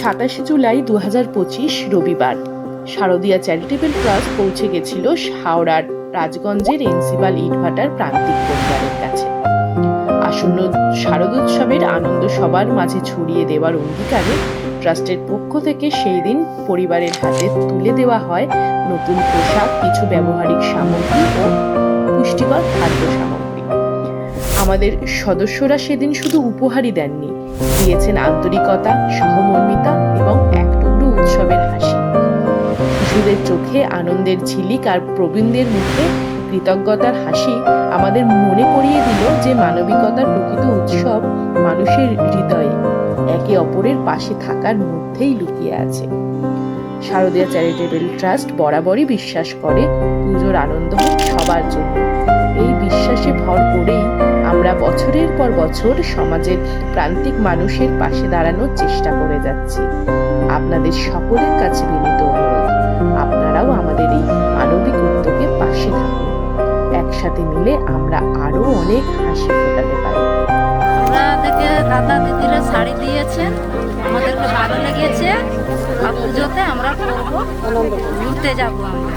সাতাশে জুলাই দু রবিবার। শারদীয়া চ্যারিটেবল ট্রাস্ট পৌঁছে গেছিল হাওড়ার রাজগঞ্জের এনসিবাল ইটভাটার প্রান্তিক পরিবারের কাছে। আসন্ন শারদোৎসবের আনন্দ সবার মাঝে ছড়িয়ে দেওয়ার অঙ্গীকারে ট্রাস্টের পক্ষ থেকে সেই দিন পরিবারের হাতে তুলে দেওয়া হয় নতুন পোশাক, কিছু ব্যবহারিক সামগ্রী ও পুষ্টিকর খাদ্য সামগ্রী। আমাদের সদস্যরা সেদিন শুধু উপহারই দেননি। দিয়েছেন আন্তরিকতা, সহমর্মিতা এবং এক টুকরো উৎসবের হাসি। শিশুদের চোখে আনন্দের ঝিলিক আর প্রবীণদের মুখে কৃতজ্ঞতার হাসি আমাদের মনে করিয়ে দিল যে মানবিকতার প্রকৃত উৎসব মানুষের হৃদয়ে একে অপরের পাশে থাকার মধ্যেই লুকিয়ে আছে। শারদীয়া চ্যারিটেবল ট্রাস্ট বরাবরই বিশ্বাস করে পুজোর আনন্দ হোক সবার জন্য। এই বিশ্বাসে ভর করেই আমরা বছরের পর বছর সমাজের প্রান্তিক মানুষের পাশে দাঁড়ানোর চেষ্টা করে যাচ্ছি। আপনাদের সকলের কাছে বিনীত আপনারাও আমাদের এই মানবিক উদ্যোগে পাশে থাকুন। একসাথে মিলে আমরা আরও অনেক হাসি ফোটাতে পারি। দাদা দিদিরা শাড়ি দিয়েছেন, আমাদেরকে ভালো লেগেছে। আর পুজোতে আমরা করব, ঘুরতে যাব আমরা।